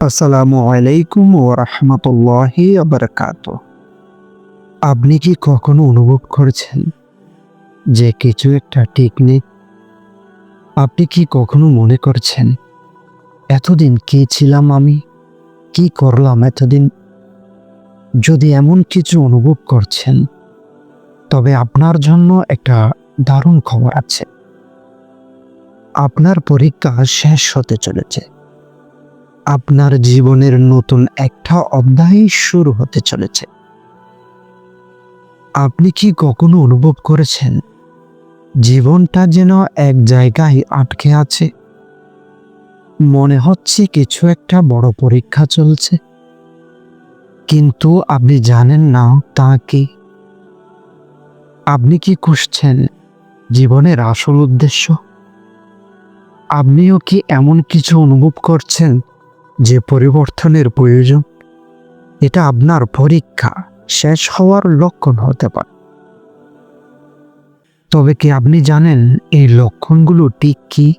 আসসালামু আলাইকুম ও রহমতুল্লাহি আবরকাত আপনি কি কখনো অনুভব করেছেন যে কিছু একটা ঠিক নেই? আপনি কি কখনো মনে করছেন, এতদিন কে ছিলাম আমি? কি করলাম এতদিন? যদি এমন কিছু অনুভব করছেন, তবে আপনার জন্য একটা দারুণ খবর আছে। আপনার পরীক্ষা শেষ হতে চলেছে। আপনার জীবনের নতুন একটা অধ্যায় শুরু হতে চলেছে। আপনি কি কখনো অনুভব করেছেন, জীবনটা যেন এক জায়গায় আটকে আছে? মনে হচ্ছে কিছু একটা বড় পরীক্ষা চলছে। কিন্তু আপনি জানেন না তা কি। আপনি কি খুঁজছেন জীবনের আসল উদ্দেশ্য? আপনিও কি এমন কিছু অনুভব করছেন যে পরিবর্তনের প্রয়োজন, এটা আপনার পরীক্ষা শেষ হওয়ার লক্ষণ হতে পারে। তবে কি আপনি জানেন এই লক্ষণগুলো ঠিক কি?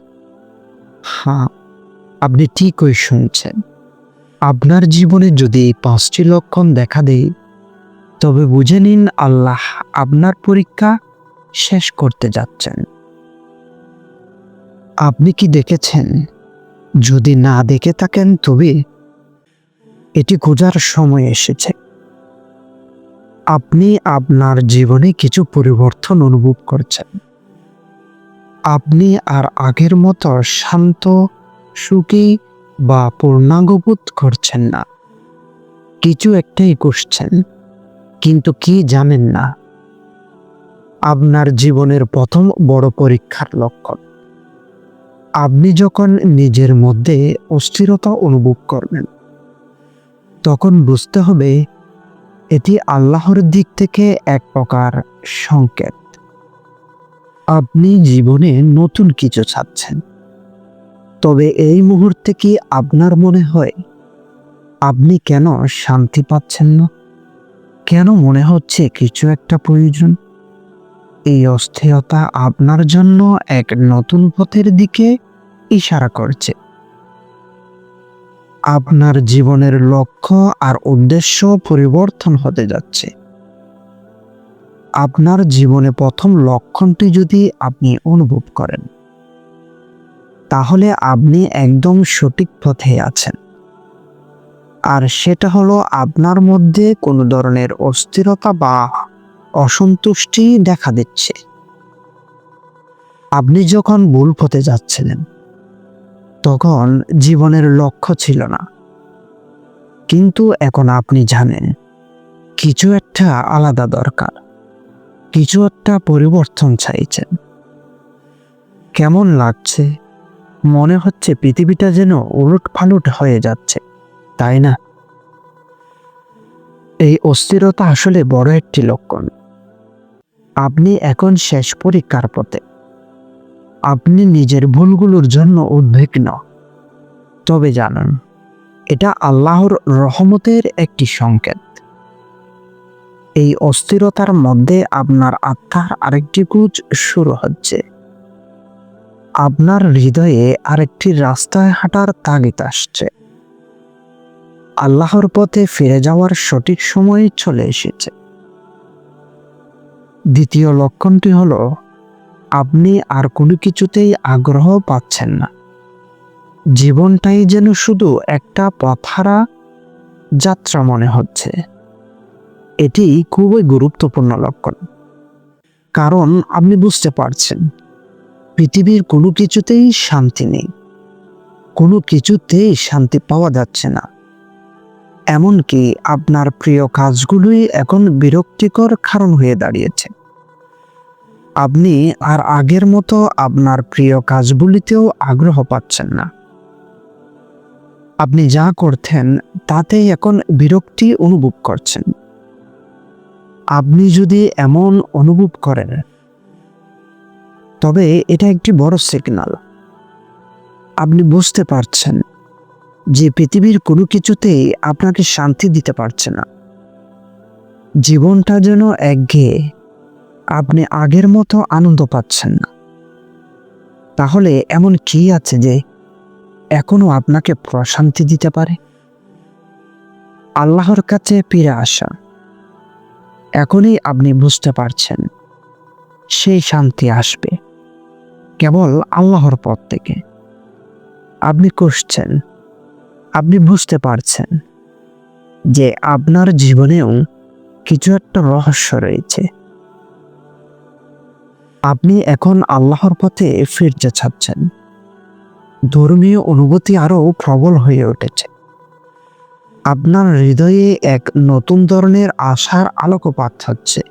হ্যাঁ আপনি ঠিকই শুনছেন। আপনার জীবনে যদি এই পাঁচটি লক্ষণ দেখা দেয়, তবে বুঝে নিন আল্লাহ আপনার পরীক্ষা শেষ করতে যাচ্ছেন। আপনি কি দেখেছেন যদি না দেখে থাকেন তবে এটি খোঁজার সময় এসেছে। আপনি আপনার জীবনে কিছু পরিবর্তন অনুভব করছেন। আপনি আর আগের মতো শান্ত, সুখী বা পূর্ণাঙ্গবোধ করছেন না। কিছু একটাই করছেন, কিন্তু কি জানেন না। আপনার জীবনের প্রথম বড় পরীক্ষার লক্ষণ। আপনি যখন নিজের মধ্যে অস্থিরতা অনুভব করবেন, তখন বুঝতে হবে এটি আল্লাহর দিক থেকে এক প্রকার সংকেত। আপনি জীবনে নতুন কিছু চাচ্ছেন। তবে এই মুহূর্তে কি আপনার মনে হয় আপনি কেন শান্তি পাচ্ছেন না? কেন মনে হচ্ছে কিছু একটা প্রয়োজন? এই অস্থিরতা আপনার জন্য এক নতুন পথের দিকে ইশারা করছে। আপনার জীবনের লক্ষ্য আর উদ্দেশ্য পরিবর্তন হতে যাচ্ছে। আপনার জীবনে প্রথম লক্ষণটি যদি আপনি অনুভব করেন, তাহলে আপনি একদম সঠিক পথে আছেন। আর সেটা হলো আপনার মধ্যে কোনো ধরনের অস্থিরতা বা অসন্তুষ্টি দেখা দিচ্ছে। আপনি যখন ভুল পথে যাচ্ছিলেন তখন জীবনের লক্ষ্য ছিল না। কিন্তু এখন আপনি জানেন, কিছু একটা আলাদা দরকার, কিছু একটা পরিবর্তন চাইছেন। কেমন লাগছে? মনে হচ্ছে পৃথিবীটা যেন উলট ফালুট হয়ে যাচ্ছে, তাই না? এই অস্থিরতা আসলে বড় একটি লক্ষণ। আপনি এখন শেষ পরীক্ষার পথে। আপনি নিজের ভুলগুলোর জন্য উদ্বিগ্ন। তবে জানুন, এটা আল্লাহর রহমতের একটি সংকেত। এই অস্থিরতার মধ্যে আপনার আত্মার আরেকটি কুচ শুরু হচ্ছে। আপনার হৃদয়ে আরেকটি রাস্তায় হাঁটার তাগিদ আসছে। আল্লাহর পথে ফিরে যাওয়ার সঠিক সময় চলে এসেছে। দ্বিতীয় লক্ষণটি হলো আপনি আর কোনো কিছুতেই আগ্রহ পাচ্ছেন না। জীবনটাই যেন শুধু একটা পথারা যাত্রা মনে হচ্ছে। এটি খুবই গুরুত্বপূর্ণ লক্ষণ। কারণ আপনি বুঝতে পারছেন, পৃথিবীর কোনো কিছুতেই শান্তি নেই। কোনো কিছুতেই শান্তি পাওয়া যাচ্ছে না। এমনকি আপনার প্রিয় কাজগুলোই এখন বিরক্তিকর কারণ হয়ে দাঁড়িয়েছে। আপনি আর আগের মতো আপনার প্রিয় কাজগুলিতেও আগ্রহ পাচ্ছেন না। আপনি যা করতেন, তাতেই এখন বিরক্তি অনুভব করছেন। আপনি যদি এমন অনুভব করেন, তবে এটা একটি বড় সিগনাল আপনি বুঝতে পারছেন যে পৃথিবীর কোনো কিছুতেই আপনাকে শান্তি দিতে পারছে না। জীবনটা যেন একঘেয়ে আপনি আগের মতো আনন্দ পাচ্ছেন না। তাহলে এমন কি আছে যে এখনও আপনাকে প্রশান্তি দিতে পারে? আল্লাহর কাছে ফিরে আসা। এখনই আপনি বুঝতে পারছেন, সেই শান্তি আসবে, কেবল আল্লাহর পথ থেকে। আপনি কষছেন আপনি বুঝতে পারছেন যে আপনার জীবনেও কিছু একটা রহস্য রয়েছে। আপনি এখন আল্লাহর পথে ফিরতে চাচ্ছেন ধর্মীয় অনুভূতি আরও প্রবল হয়ে উঠেছে। আপনার হৃদয়ে এক নতুন ধরনের আশার আলোকপাত হচ্ছে।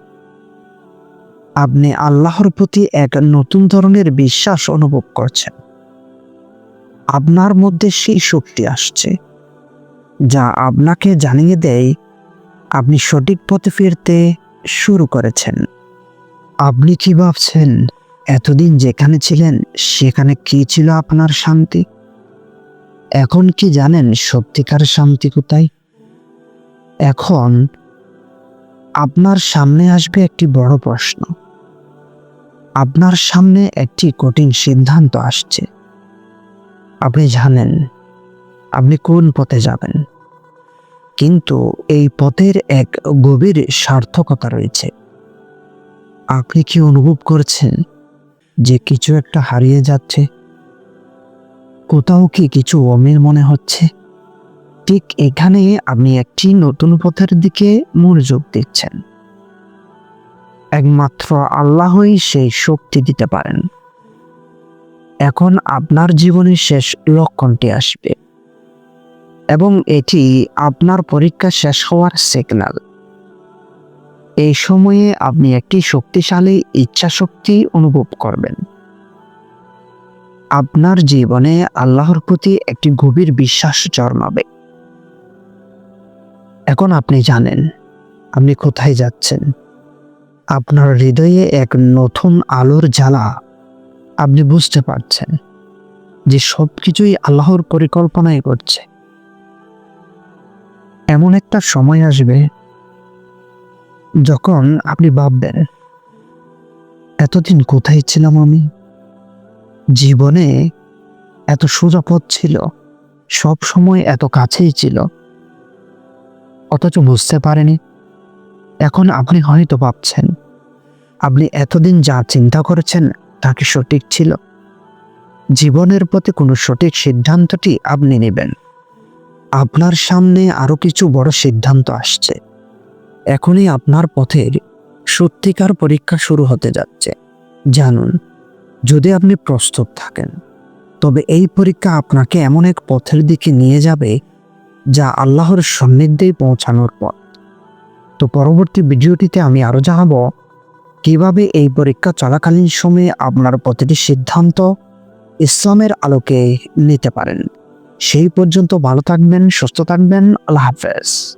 আপনি আল্লাহর প্রতি এক নতুন ধরনের বিশ্বাস অনুভব করছেন। আপনার মধ্যে সেই শক্তি আসছে, যা আপনাকে জানিয়ে দেয়, আপনি সঠিক পথে ফিরতে শুরু করেছেন। আপনি কি ভাবছেন, এতদিন যেখানে ছিলেন, সেখানে কি ছিল আপনার শান্তি? এখন কি জানেন সত্যিকার শান্তি কোথায়? এখন আপনার সামনে আসবে একটি বড় প্রশ্ন। আপনার সামনে একটি কঠিন সিদ্ধান্ত আসছে। আপনি জানেন, আপনি কোন পথে যাবেন। কিন্তু এই পথের এক গভীর সার্থকতা রয়েছে। আপনি কি অনুভব করছেন যে কিছু একটা হারিয়ে যাচ্ছে? কোথাও কি কিছু অমিল মনে হচ্ছে? ঠিক এখানে আপনি একটি নতুন পথের দিকে মনোযোগ দিচ্ছেন। একমাত্র আল্লাহই সেই শক্তি দিতে পারেন। এখন আপনার জীবনের শেষ লক্ষণটি আসবে। এবং এটি আপনার পরীক্ষা শেষ হওয়ার সিগন্যাল এই সময়ে আপনি একটি শক্তিশালী ইচ্ছা শক্তি অনুভব করবেন। আপনার জীবনে আল্লাহর প্রতি একটি গভীর বিশ্বাস জন্মাবে। এখন আপনি জানেন, আপনি কোথায় যাচ্ছেন। আপনার হৃদয়ে এক নতুন আলোর জ্বালা। আপনি বুঝতে পারছেন যে সব কিছুই আল্লাহর পরিকল্পনায় করছে। এমন একটা সময় আসবে যখন আপনি ভাববেন, এতদিন কোথায় ছিলাম আমি? জীবনে এত সোজা পথ ছিল, সব সময় এত কাছেই ছিল। অথচ বুঝতে পারেনি। এখন আপনি হয়তো ভাবছেন, আপনি এতদিন যা চিন্তা করেছেন, তা কি সঠিক ছিল? জীবনের প্রতি কোনো সঠিক সিদ্ধান্তটি আপনি নেবেন। আপনার সামনে আরও কিছু বড় সিদ্ধান্ত আসছে। এখনই আপনার পথের সত্যিকার পরীক্ষা শুরু হতে যাচ্ছে। জানুন, যদি আপনি প্রস্তুত থাকেন, তবে এই পরীক্ষা আপনাকে এমন এক পথের দিকে নিয়ে যাবে যা আল্লাহর সান্নিধ্যেই পৌঁছানোর পথ। তো পরবর্তী ভিডিওটিতে আমি আরও জানাব, কীভাবে এই পরীক্ষা চলাকালীন সময়ে আপনার প্রতিটি সিদ্ধান্ত ইসলামের আলোকে নিতে পারেন। সেই পর্যন্ত ভালো থাকবেন, সুস্থ থাকবেন, আল্লাহ হাফেজ।